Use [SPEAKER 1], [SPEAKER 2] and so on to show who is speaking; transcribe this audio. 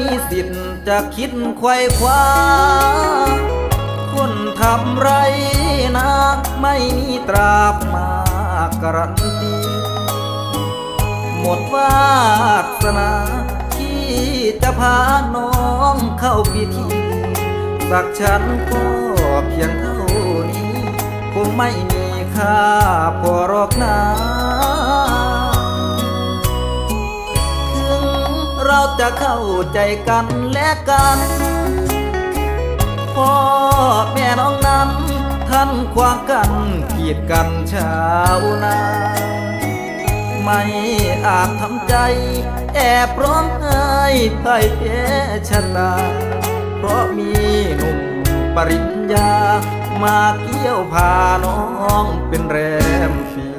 [SPEAKER 1] มีสิทธิ์จะคิดไขว้คว้า คนทำไรนักไม่มีตราบมาการันตี หมดวาสนาที่จะพาน้องเข้าพิธีสักฉันก็เพียงเท่านี้ คงไม่มีค่าพอรอกนะ เราจะเข้าใจกันและกัน พ่อแม่น้องนั้นท่านควางกันกีดกันชาวนา ไม่อาจทำใจ แอบร้องไห้พ่ายแพ้ชะตา เพราะมีหนุ่มปริญญา มาเกี่ยวพาน้องเป็นแรมฝี